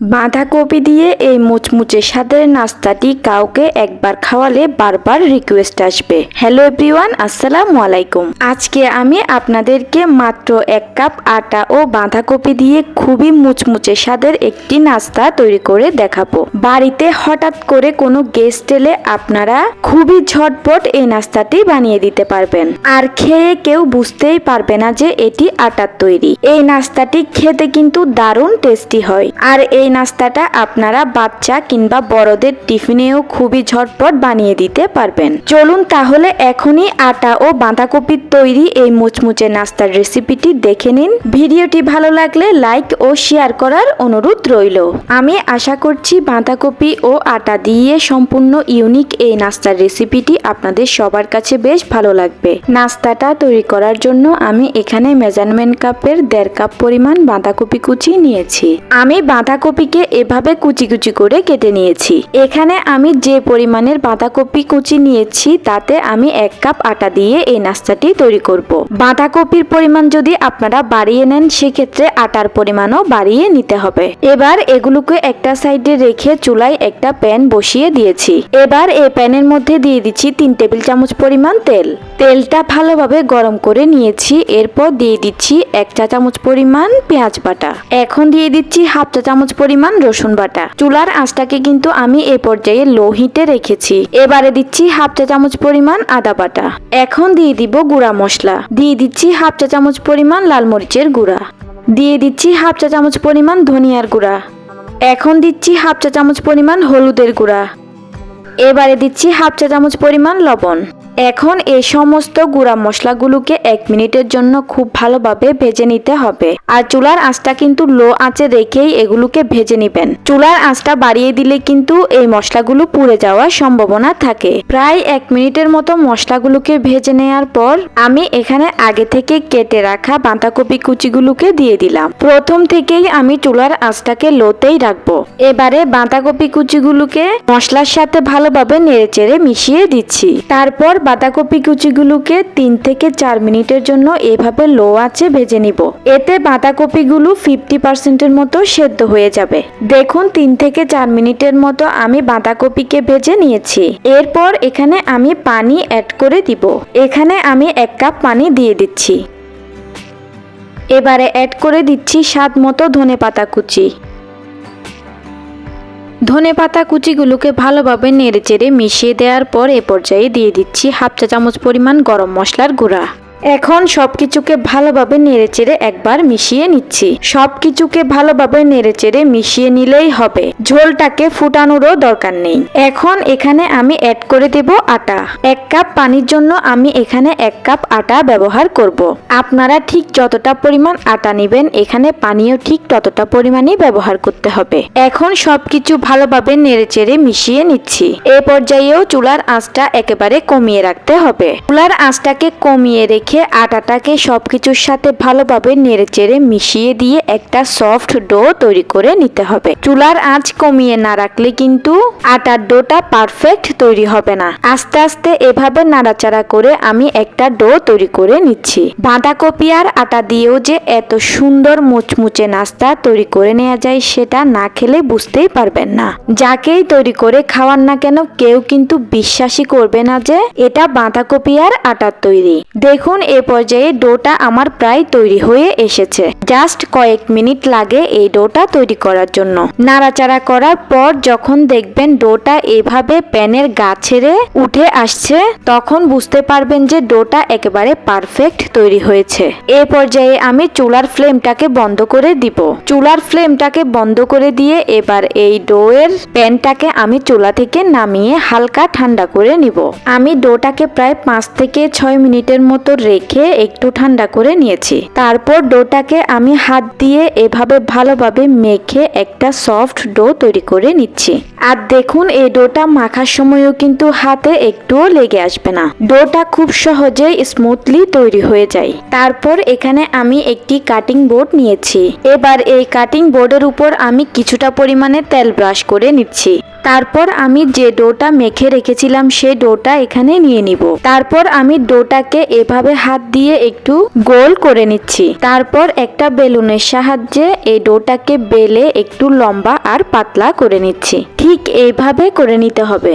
বাঁধাকপি দিয়ে এই মুচমুচে স্বাদের নাস্তাটি কাউকে একবার খাওয়ালে বারবার রিকোয়েস্ট আসবে। হ্যালো এভরিওয়ান আসসালামু আলাইকুম। আজকে আমি আপনাদেরকে মাত্র এক কাপ আটা ও বাঁধাকপি দিয়ে খুবই মুচমুচে স্বাদের একটি নাস্তা তৈরি করে দেখাবো। বাড়িতে হঠাৎ করে কোনো গেস্ট এলে আপনারা খুবই ঝটপট এই নাস্তাটি বানিয়ে দিতে পারবেন। আর খেয়ে কেউ বুঝতেই পারবে না যে এটি আটার তৈরি। এই নাস্তাটি খেতে কিন্তু দারুণ টেস্টি হয়। আর এই নাস্তাটা আপনারা বাচ্চা কিংবা বড়দের টিফিনেও খুবই ঝটপট বানিয়ে দিতে পারবেন। চলুন তাহলে এখনই আটা ও বাঁধাকপির তৈরি এই মুচমুচে নাস্তার রেসিপিটি দেখে নিন। ভিডিওটি ভালো লাগলে লাইক ও শেয়ার করার অনুরোধ রইল। আমি আশা করছি বাঁধাকপি ও আটা দিয়ে সম্পূর্ণ ইউনিক এই নাস্তার রেসিপিটি আপনাদের সবার কাছে বেশ ভালো লাগবে। নাস্তাটা তৈরি করার জন্য আমি এখানে মেজারমেন্ট কাপের দেড় কাপ পরিমাণ বাঁধাকপি কুচি নিয়েছি। আমি বাঁধাকপিকে এভাবে কুচি কুচি করে কেটে নিয়েছি। এখানে আমি যে পরিমাণের বাঁধাকপি কুচি নিয়েছি, তাতে আমি এক কাপ আটা দিয়ে এই নাস্তাটি তৈরি করব। বাঁধাকপির পরিমাণ যদি আপনারা বাড়িয়ে নেন, সেক্ষেত্রে আটার পরিমাণও বাড়িয়ে নিতে হবে। এবার এগুলোকে একটা সাইডে রেখে চুলায় একটা প্যান বসিয়ে দিয়েছি। এবার এই প্যানের মধ্যে দিয়ে দিচ্ছি তিন টেবিল চামচ পরিমাণ তেল। তেলটা ভালোভাবে গরম করে নিয়েছি। এরপর দিয়ে দিচ্ছি এক চা চামচ পরিমাণ পেঁয়াজ বাটা। এখন দিয়ে দিচ্ছি হাফ চা চামচ পরিমাণ রসুন বাটা। চুলার আঁচটাকে কিন্তু আমি এ পর্যায়ে লো হিটে রেখেছি। এবারে দিচ্ছি হাফ চা চামচ পরিমাণ আদা বাটা। এখন দিয়ে দিব গুঁড়া মশলা। দিয়ে দিচ্ছি হাফ চা চামচ পরিমাণ লাল মরিচের গুঁড়া। দিয়ে দিচ্ছি হাফ চা চামচ পরিমাণ ধনিয়ার গুঁড়া। এখন দিচ্ছি হাফ চা চামচ পরিমাণ হলুদের গুঁড়া। এবারে দিচ্ছি হাফ চা চামচ পরিমাণ লবণ। এখন এই সমস্ত গুঁড়া মশলাগুলোকে এক মিনিটের জন্য খুব ভালোভাবে ভেজে নিতে হবে। আর চুলার আঁচটা কিন্তু লো আঁচে রেখেই এগুলোকে ভেজে নিবেন। চুলার আঁচটা বাড়িয়ে দিলে কিন্তু এই মশলাগুলো পুড়ে যাওয়ার সম্ভাবনা থাকে। প্রায় এক মিনিটের মতো মশলাগুলোকে ভেজে নেওয়ার পর আমি এখানে আগে থেকে কেটে রাখা বাঁধাকপি কুচিগুলোকে দিয়ে দিলাম। প্রথম থেকেই আমি চুলার আঁচটাকে লোতেই রাখব। এবারে বাঁধাকপি কুচিগুলোকে মশলার সাথে ভালোভাবে নেড়েচেড়ে মিশিয়ে দিচ্ছি। তারপর বাঁধাকপি কুচিগুলোকে তিন থেকে চার মিনিটের জন্য এভাবে লো আঁচে ভেজে নিব। এতে বাঁধাকপিগুলো ফিফটি পার্সেন্টের মতো সেদ্ধ হয়ে যাবে। দেখুন, তিন থেকে চার মিনিটের মতো আমি বাঁধাকপিকে ভেজে নিয়েছি। এরপর এখানে আমি পানি অ্যাড করে দিব। এখানে আমি এক কাপ পানি দিয়ে দিচ্ছি। এবারে অ্যাড করে দিচ্ছি স্বাদ মতো ধনে পাতা কুচি। ধনে পাতা কুচিগুলোকে ভালোভাবে নেড়েচেড়ে মিশিয়ে দেওয়ার পর এ পর্যায়ে দিয়ে দিচ্ছি হাফ চা চামচ পরিমাণ গরম মশলার গুঁড়া। এখন সবকিছুকে ভালোভাবে নেড়েচেড়ে একবার মিশিয়ে নিচ্ছি। সবকিছুকে ভালোভাবে নেড়েচেড়ে মিশিয়ে নিলেই হবে। ঝোলটাকে ফুটানোরও দরকার নেই। এখন এখানে আমি অ্যাড করে দেব আটা। এক কাপ পানির জন্য আমি এখানে এক কাপ আটা ব্যবহার করব। আপনারা ঠিক যতটা পরিমাণ আটা নেবেন, এখানে পানিও ঠিক ততটা পরিমাণই ব্যবহার করতে হবে। এখন সবকিছু ভালোভাবে নেড়েচেড়ে মিশিয়ে নিচ্ছি। এ পর্যায়েও চুলার আঁচটা একেবারে কমিয়ে রাখতে হবে। চুলার আঁচটাকে কমিয়ে রেখে আটাটাকে সব কিছুর সাথে ভালোভাবে নেড়েচেড়ে মিশিয়ে দিয়ে একটা সফট ডো তৈরি করে নিতে হবে। চুলার আঁচ কমিয়ে না রাখলে কিন্তু আটার ডোটা পারফেক্ট তৈরি হবে না। আস্তে আস্তে এভাবে নাড়াচাড়া করে আমি একটা ডো তৈরি করে নিচ্ছি। বাঁধাকপি আর আটা দিয়েও যে এত সুন্দর মুচমুচে নাস্তা তৈরি করে নেওয়া যায় সেটা না খেলে বুঝতেই পারবেন না। যাকেই তৈরি করে খাওয়ান না কেন কেউ কিন্তু বিশ্বাসই করবে না যে এটা বাঁধাকপি আর আটার তৈরি। দেখুন এ পর্যায়ে ডোটা আমার প্রায় তৈরি হয়ে এসেছে। জাস্ট কয়েক মিনিট লাগে এই ডোটা তৈরি করার জন্য। নাড়াচাড়া করার পর যখন দেখবেন ডোটা এভাবে প্যানের গা ছেড়ে উঠে আসছে, তখন বুঝতে পারবেন যে ডোটা একেবারে পারফেক্ট তৈরি হয়েছে। এ পর্যায়ে আমি চুলার ফ্লেমটাকে বন্ধ করে দিব। চুলার ফ্লেমটাকে বন্ধ করে দিয়ে এবার এই ডোয়ের প্যানটাকে আমি চুলা থেকে নামিয়ে হালকা ঠান্ডা করে নিব। আমি ডোটাকে প্রায় পাঁচ থেকে ছয় মিনিটের মতো রেখে একটু ঠান্ডা করে নিয়েছি। তারপর ডোটাকে আমি হাত দিয়ে এভাবে ভালোভাবে মেখে একটা সফট ডো তৈরি করে নিচ্ছি। আর দেখুন, এই ডোটা মাখার সময়ও কিন্তু হাতে একটুও লেগে আসবে না। ডোটা খুব সহজেই স্মুথলি তৈরি হয়ে যায়। তারপর এখানে আমি একটি কাটিং বোর্ড নিয়েছি। এবার এই কাটিং বোর্ডের উপর আমি কিছুটা পরিমাণে তেল ব্রাশ করে নিচ্ছি। তারপর আমি যে ডোটা মেখে রেখেছিলাম সেই ডোটা এখানে নিয়ে নিব। তারপর আমি ডোটাকে এভাবে হাত দিয়ে একটু গোল করে নিচ্ছি। তারপর একটা বেলুনের সাহায্যে এই ডোটাকে বেলে একটু লম্বা আর পাতলা করে নিচ্ছি। ঠিক এইভাবে করে নিতে হবে।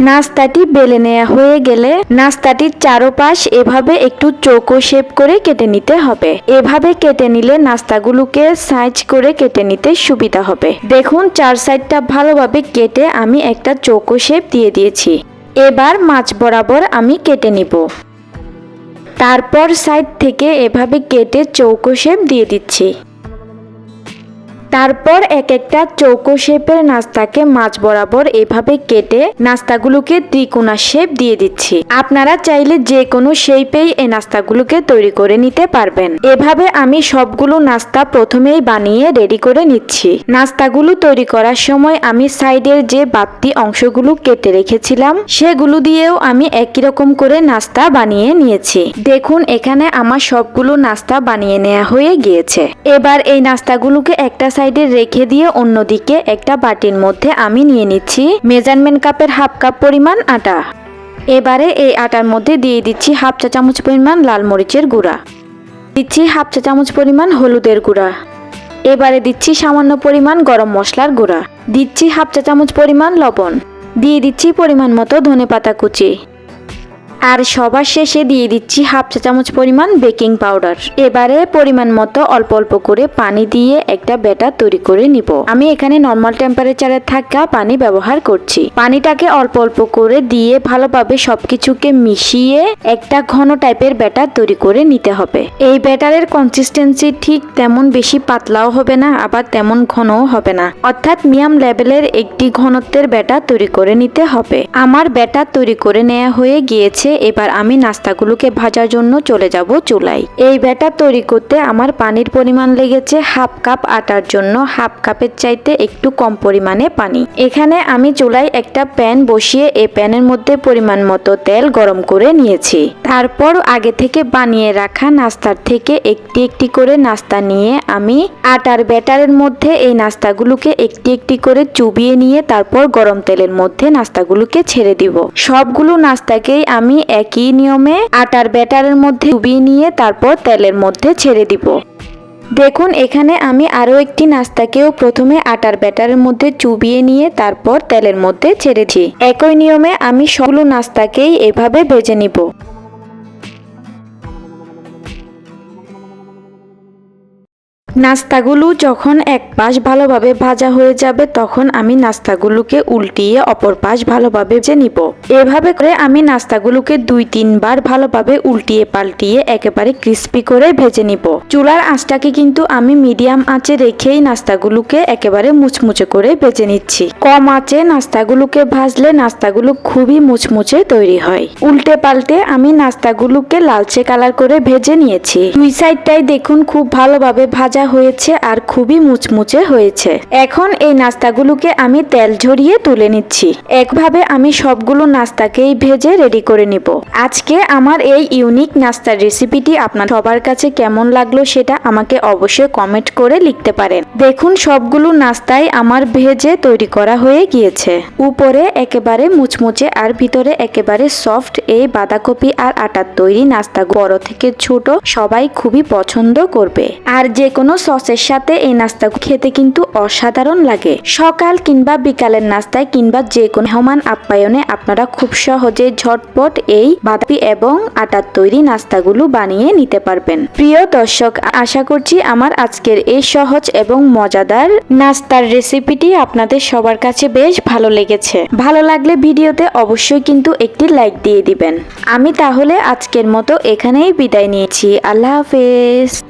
নাস্তাটি বেলে নেওয়া হয়ে গেলে নাস্তাটির চারোপাশ এভাবে একটু চৌকো শেপ করে কেটে নিতে হবে। এভাবে কেটে নিলে নাস্তাগুলোকে সাইজ করে কেটে নিতে সুবিধা হবে। দেখুন, চার সাইডটা ভালোভাবে কেটে আমি একটা চৌকো শেপ দিয়ে দিয়েছি। এবার মাছ বরাবর আমি কেটে নিব। তারপর সাইড থেকে এভাবে কেটে চৌকো শেপ দিয়ে দিচ্ছি। তারপর এক একটা চৌকো শেপের নাস্তাকে মাছ বরাবর এভাবে কেটে নাস্তাগুলোকে ত্রিকোণা শেপ দিয়ে দিচ্ছি। আপনারা চাইলে যে কোনো শেপেই এই নাস্তাগুলোকে তৈরি করে নিতে পারবেন। এভাবে আমি সবগুলো নাস্তা প্রথমেই বানিয়ে রেডি করে নিচ্ছি। নাস্তাগুলো তৈরি করার সময় আমি সাইডের যে বাড়তি অংশগুলো কেটে রেখেছিলাম, সেগুলো দিয়েও আমি একই রকম করে নাস্তা বানিয়ে নিয়েছি। দেখুন, এখানে আমার সবগুলো নাস্তা বানিয়ে নেওয়া হয়ে গিয়েছে। এবার এই নাস্তাগুলোকে একটা রেখে দিয়ে অন্যদিকে একটা বাটির মধ্যে আমি নিয়ে নিচ্ছি মেজারমেন্ট কাপের হাফ কাপ পরিমাণ আটা। এবারে এই আটার মধ্যে দিয়ে দিচ্ছি হাফ চা চামচ পরিমাণ লাল মরিচের গুঁড়া। দিচ্ছি হাফ চা চামচ পরিমাণ হলুদের গুঁড়া। এবারে দিচ্ছি সামান্য পরিমাণ গরম মশলার গুঁড়া। দিচ্ছি হাফ চা চামচ পরিমাণ লবণ। দিয়ে দিচ্ছি পরিমাণ মতো ধনে পাতা কুচি। আর সবার শেষে দিয়ে দিচ্ছি হাফ চা চামচ পরিমাণ বেকিং পাউডার। এবারে পরিমাণ মতো অল্প অল্প করে পানি দিয়ে একটা ব্যাটার তৈরি করে নিব। আমি এখানে নর্মাল টেম্পারেচারে থাকা পানি ব্যবহার করছি। পানিটাকে অল্প অল্প করে দিয়ে ভালোভাবে সবকিছুকে মিশিয়ে একটা ঘন টাইপের ব্যাটার তৈরি করে নিতে হবে। এই ব্যাটারের কনসিস্টেন্সি ঠিক তেমন বেশি পাতলাও হবে না, আবার তেমন ঘনও হবে না। অর্থাৎ মিয়াম লেভেলের একটি ঘনত্বের ব্যাটার তৈরি করে নিতে হবে। আমার ব্যাটার তৈরি করে নেওয়া হয়ে গিয়েছে এবার আমি নাস্তাগুলোকে ভাজার জন্য চলে যাব চুলায়। এই ব্যাটার তৈরি করতে আমার পানির পরিমাণ লেগেছে হাফ কাপ আটার জন্য, হাফ কাপের চাইতে একটু কম পরিমাণে পানি। এখানে আমি চুলায় একটা প্যান বসিয়ে এই প্যানের মধ্যে পরিমাণ মতো তেল গরম করে নিয়েছি। তারপর আগে থেকে বানিয়ে রাখা নাস্তার থেকে একটি একটি করে নাস্তা নিয়ে আমি আটার ব্যাটারের মধ্যে এই নাস্তাগুলোকে একটি একটি করে চুবিয়ে নিয়ে তারপর গরম তেলের মধ্যে নাস্তাগুলোকে ছেড়ে দিব। সবগুলো নাস্তাকেই আমি একই নিয়মে আটার ব্যাটারের মধ্যে ডুবিয়ে নিয়ে তারপর তেলের মধ্যে ছেড়ে দিব। দেখুন, এখানে আমি আরও একটি নাস্তাকেও প্রথমে আটার ব্যাটারের মধ্যে চুবিয়ে নিয়ে তারপর তেলের মধ্যে ছেড়েছি। একই নিয়মে আমি সবগুলো নাস্তাকেই এভাবে ভেজে নিব। নাস্তাগুলো যখন এক পাশ ভালোভাবে ভাজা হয়ে যাবে, তখন আমি নাস্তাগুলোকে উল্টিয়ে অপর পাশ ভালোভাবে ভেজে নিব। এভাবে করে আমি নাস্তাগুলোকে দুই, তিনবার ভালোভাবে উল্টিয়ে পাল্টিয়ে একেবারে ক্রিস্পি করে ভেজে নিব। চুলার আঁচটাকে কিন্তু আমি মিডিয়াম আঁচে রেখেই নাস্তাগুলোকে একেবারে মুচমুচে করে ভেজে নিচ্ছি। কম আঁচে নাস্তাগুলোকে ভাজলে নাস্তাগুলো খুবই মুচমুচে তৈরি হয়। উল্টে পাল্টে আমি নাস্তাগুলোকে লালচে কালার করে ভেজে নিয়েছি। দুই সাইডটাই দেখুন খুব ভালোভাবে ভাজা হয়েছে আর খুবই মুচমুচে হয়েছে। এখন এই নাস্তাগুলোকে আমি তেল ঝরিয়ে তুলে নিচ্ছি। একভাবে আমি সবগুলো নাস্তাকেই ভেজে রেডি করে নিব। আজকে আমার এই ইউনিক নাস্তার রেসিপিটি আপনার সবার কাছে কেমন লাগল সেটা আমাকে অবশ্যই কমেন্ট করে লিখতে পারেন। দেখুন, সবগুলো নাস্তাই আমার ভেজে তৈরি করা হয়ে গিয়েছে। উপরে একেবারে মুচমুচে আর ভিতরে একেবারে সফট এই বাঁধাকপি আর আটার তৈরি নাস্তা বড় থেকে ছোট সবাই খুবই পছন্দ করবে। আর যে কোনো সসের সাথে এই নাস্তা খেতে কিন্তু অসাধারণ লাগে। সকাল কিংবা বিকালের নাস্তায় কিংবা যে কোনো মেহমান আপ্যায়নে আপনারা খুব সহজে ঝটপট এই বাদাপি এবং আটার তৈরি নাস্তাগুলো বানিয়ে নিতে পারবেন। প্রিয় দর্শক, আশা করছি আমার আজকের এই সহজ এবং মজাদার নাস্তার রেসিপিটি আপনাদের সবার কাছে বেশ ভালো লেগেছে। ভালো লাগলে ভিডিওতে অবশ্যই কিন্তু একটি লাইক দিয়ে দিবেন। আমি তাহলে আজকের মতো এখানেই বিদায় নিয়েছি। আল্লাহ হাফেজ।